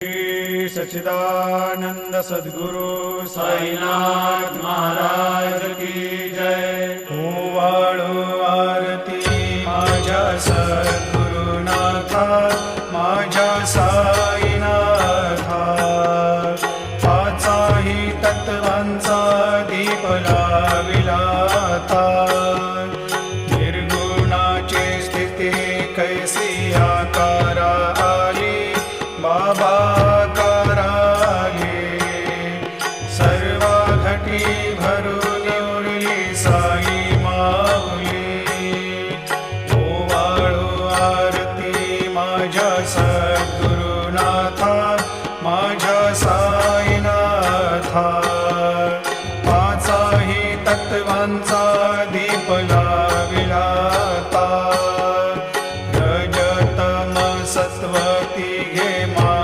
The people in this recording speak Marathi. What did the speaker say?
सचिदानंद सच्चिदानंद सद्गुरु साईनाथ महाराज की जय। ओवाळो आरती माझ्या सद्गुरुनाथा माझ्या साईनाथा। पाचाही तत्वांचा दीप लाविला घटी भरून उरली साई माऊली. ओ वाळू आरती माझ्या सद्गुरुनाथा माझ्या साईनाथा. माझाही तत्वांचा दीपला विलाता रजतम सत्वती घे मा